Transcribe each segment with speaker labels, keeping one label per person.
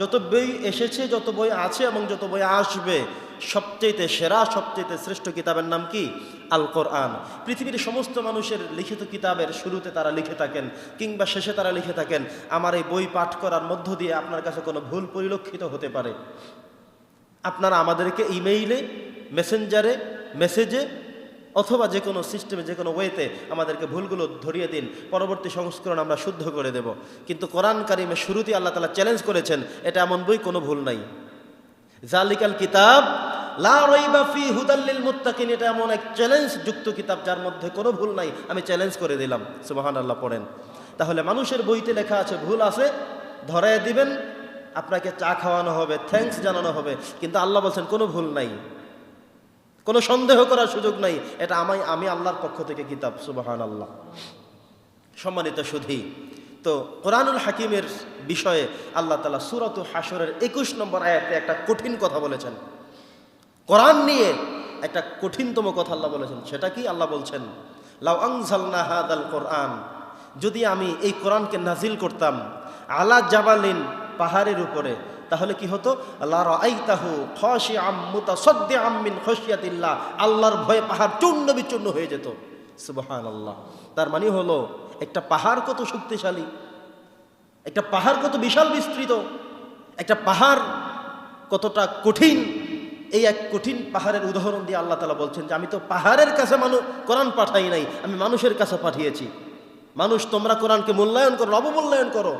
Speaker 1: যত বই এসেছে, যত বই আছে এবং যত বই আসবে সবচেয়ে সেরা সবচেয়ে শ্রেষ্ঠ কিতাবের নাম কি? আল কোরআন পৃথিবীর সমস্ত মানুষের লিখিত কিতাবের শুরুতে তারা লিখে থাকেন কিংবা শেষে তারা লিখে থাকেন, আমার এই বই পাঠ করার মধ্য দিয়ে আপনার কাছে কোনো ভুল পরিলক্ষিত হতে পারে। আপনারা আমাদেরকে ইমেইলে, মেসেঞ্জারে, মেসেজে অথবা যে কোনো সিস্টেমে যে কোনো ওয়েতে আমাদেরকে ভুলগুলো ধরিয়ে দিন, পরবর্তী সংস্করণ আমরা শুদ্ধ করে দেব। কিন্তু কোরআন কারিমে শুরুতেই আল্লাহ তালা চ্যালেঞ্জ করেছেন, এটা এমন বই, কোনো ভুল নাই। জালিকাল কিতাব মুত্তাকিন, এটা এমন এক কিতাব, যার মধ্যে কোনো ভুল নাই, আমি চ্যালেঞ্জ করে দিলাম। সুবহানাল্লাহ, পড়েন। তাহলে মানুষের বইতে লেখা আছে, ভুল আছে, ধরায় দিবেন, আপনাকে চা খাওয়ানো হবে থ্যাঙ্কস জানানো হবে, কিন্তু আল্লাহ বলছেন কোনো ভুল নাই। কোনো সন্দেহ করার সুযোগ নাই। এটা আমায়, আমি আল্লাহর পক্ষ থেকে কিতাব সুবাহান আল্লাহ সম্মানিত সুধী, তো কোরআনুল হাকিমের বিষয়ে আল্লাহ তালা সুরত হাসরের একুশ নম্বর আয়াতে একটা কঠিন কথা বলেছেন। কোরআন নিয়ে একটা কঠিনতম কথা আল্লাহ বলেছেন। সেটা কি? আল্লাহ বলছেন, লাউ আংজালনা কোরআন। যদি আমি এই কোরআনকে নাজিল করতাম, আলা জাবালিন পাহাড়ের উপরে তাহলে কি হতো? আল্লাহর ভয়ে পাহাড় চূর্ণ বিচূর্ণ হয়ে যেত। সুবহান আল্লাহ তার মানে হলো, একটা পাহাড় কত শক্তিশালী। একটা পাহাড় কত বিশাল বিস্তৃত। একটা পাহাড় কতটা কঠিন। এই এক কঠিন পাহাড়ের উদাহরণ দিয়ে আল্লাহ তালা বলছেন যে, আমি তো পাহাড়ের কাছে মানুষ কোরআন পাঠাই নাই, আমি মানুষের কাছে পাঠিয়েছি। মানুষ তোমরা কোরআনকে মূল্যায়ন করো অবমূল্যায়ন করো।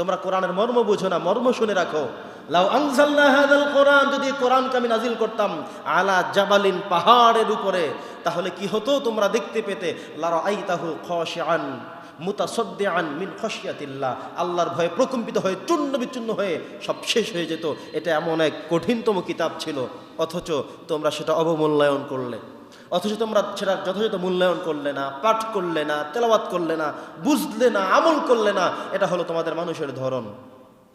Speaker 1: তোমরা কোরআনের মর্ম বুঝো না, মর্ম শুনে রাখো। লাউ আনজালনা হাদাল কোরআন, যদি এই কোরআনকে আমি নাজিল করতাম আলা জাবালিন পাহাড়ের উপরে, তাহলে কি হতো তোমরা দেখতে পেতে? লারা আইতাহু খশিআন, মুতাসদ্দিআন মিন খশিয়াতিল্লাহ। আল্লাহর ভয়ে প্রকম্পিত হয়ে, চূর্ণ বিচূর্ণ হয়ে সব শেষ হয়ে যেত। এটা এমন এক কঠিনতম কিতাব ছিল। অথচ তোমরা সেটা অবমূল্যায়ন করলে। অথচ তোমরা সেটা যথাযথ মূল্যায়ন করলে না, পাঠ করলে না, তেলাওয়াত করলে না, বুঝলে না, আমল করলে না, এটা হলো তোমাদের মানুষের ধরন।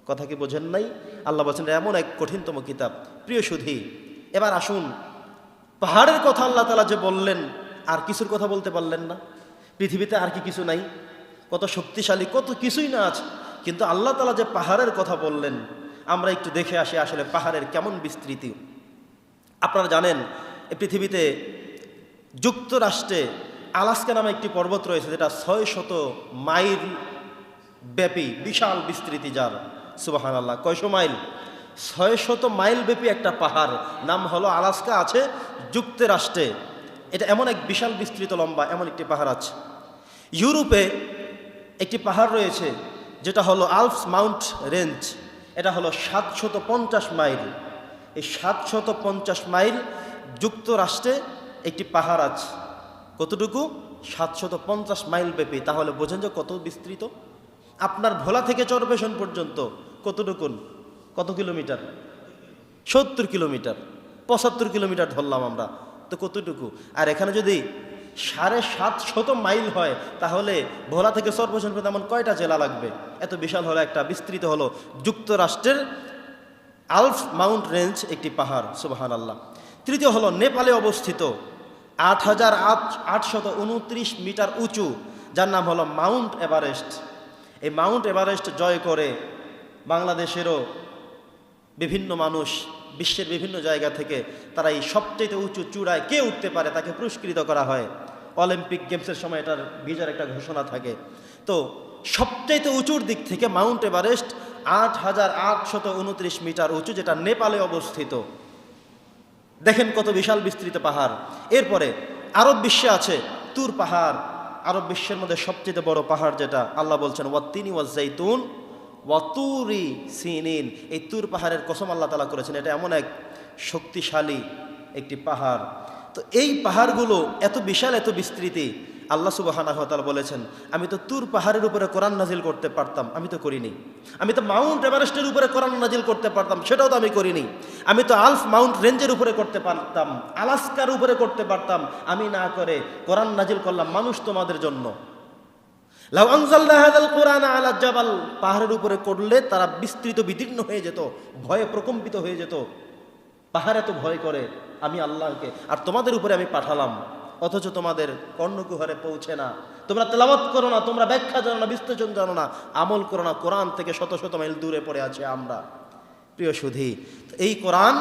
Speaker 1: কথা কি বোঝেন নাই? আল্লাহ বলছেন এমন এক কঠিনতম কিতাব। প্রিয় সুধি, এবার আসুন। পাহাড়ের কথা আল্লাহ তালা যে বললেন, আর কিছুর কথা বলতে পারলেন না। পৃথিবীতে আর কি কিছু নাই? কত শক্তিশালী, কত কিছুই না আছে। কিন্তু আল্লাহ তালা যে পাহাড়ের কথা বললেন, আমরা একটু দেখে আসি আসলে পাহাড়ের কেমন বিস্তৃতি। আপনারা জানেন পৃথিবীতে যুক্তরাষ্ট্রে আলাস্কা নামে একটি পর্বত রয়েছে যেটা ছয় শত মাইল ব্যাপী, বিশাল বিস্তৃতি যার সুবাহান আল্লাহ কয়শো মাইল? ছয় শত মাইল ব্যাপী একটা পাহাড়, নাম হলো আলাস্কা, আছে যুক্তরাষ্ট্রে। এটা এমন এক বিশাল বিস্তৃত লম্বা, এমন একটি পাহাড় আছে। ইউরোপে একটি পাহাড় রয়েছে যেটা হলো আলপস মাউন্ট রেঞ্জ। এটা হলো সাতশত পঞ্চাশ মাইল। এই সাতশত পঞ্চাশ মাইল যুক্তরাষ্ট্রে একটি পাহাড় আছে কতটুকু? সাতশত পঞ্চাশ মাইল ব্যাপী। তাহলে বোঝেন যে কত বিস্তৃত? আপনার ভোলা থেকে চরপেশন পর্যন্ত কতটুকুন? কত কিলোমিটার? সত্তর কিলোমিটার। পঁচাত্তর কিলোমিটার ধরলাম আমরা। তো কতটুকু? আর এখানে যদি সাড়ে সাতশত মাইল হয়, তাহলে ভোলা থেকে পর্যন্ত এমন কয়টা জেলা লাগবে? এত বিশাল হলো, একটা বিস্তৃত হলো। যুক্তরাষ্ট্রের আলফ মাউন্ট রেঞ্জ একটি পাহাড় সুবাহান আল্লাহ তৃতীয় হলো নেপালে অবস্থিত আট হাজার আট আটশত উনত্রিশ মিটার উঁচু, যার নাম হলো মাউন্ট এভারেস্ট। এই মাউন্ট এভারেস্ট জয় করে বাংলাদেশেরও বিভিন্ন মানুষ, বিশ্বের বিভিন্ন জায়গা থেকে তারা এই সবচেয়ে উঁচু চূড়ায় কে উঠতে পারে তাকে পুরস্কৃত করা হয়। অলিম্পিক গেমসের সময় এটার ভিজার একটা ঘোষণা থাকে। তো সবচাইতে উঁচুর দিক থেকে মাউন্ট এভারেস্ট আট হাজার আটশত উনত্রিশ মিটার উঁচু, যেটা নেপালে অবস্থিত। দেখেন কত বিশাল বিস্তৃত পাহাড়। এরপরে আরব বিশ্বে আছে তুর পাহাড়। আরব বিশ্বের মধ্যে সবচেয়ে বড় পাহাড় যেটা, আল্লাহ বলছেন, ওয়াত্তিনি ওয়াজ জাইতুন ওয়াতুরি সিনিন। এই তুর পাহাড়ের কসম আল্লাহ তালা করেছেন। এটা এমন এক শক্তিশালী একটি পাহাড়। তো এই পাহাড়গুলো এত বিশাল, এত বিস্তৃতি আল্লাহ সুবাহানাহতাল বলেছেন, আমি তো তুর পাহাড়ের উপরে কোরআন নাজিল করতে পারতাম, আমি তো করিনি। আমি তো মাউন্ট এভারেস্টের উপরে কোরআন নাজিল করতে পারতাম, সেটাও তো আমি করিনি। আমি তো আলফ মাউন্ট রেঞ্জের উপরে করতে পারতাম, আলাস্কার উপরে করতে পারতাম, আমি না করে কোরআন নাজিল করলাম মানুষ তোমাদের জন্য। কোরআন জাবাল। পাহাড়ের উপরে করলে তারা বিস্তৃত, বিদীর্ণ হয়ে যেত, ভয়ে প্রকম্পিত হয়ে যেত। পাহাড় এত ভয় করে, আমি আল্লাহকে, আর তোমাদের উপরে আমি পাঠালাম। অথচ তোমাদের কর্ণকুহারে পৌঁছে না। তোমরা তেলাবাত করো না, তোমরা ব্যাখ্যা জানো না, বিশ্লেষণ জানো না, আমল করো না। কোরআন থেকে শত শত মাইল দূরে পড়ে আছে আমরা। প্রিয় সুধি এই কোরআন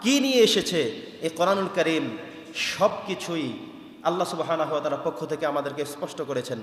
Speaker 1: কি নিয়ে এসেছে? এই কোরআনুল করিম সব কিছুই আল্লাহ সুবাহ পক্ষ থেকে আমাদেরকে স্পষ্ট করেছেন।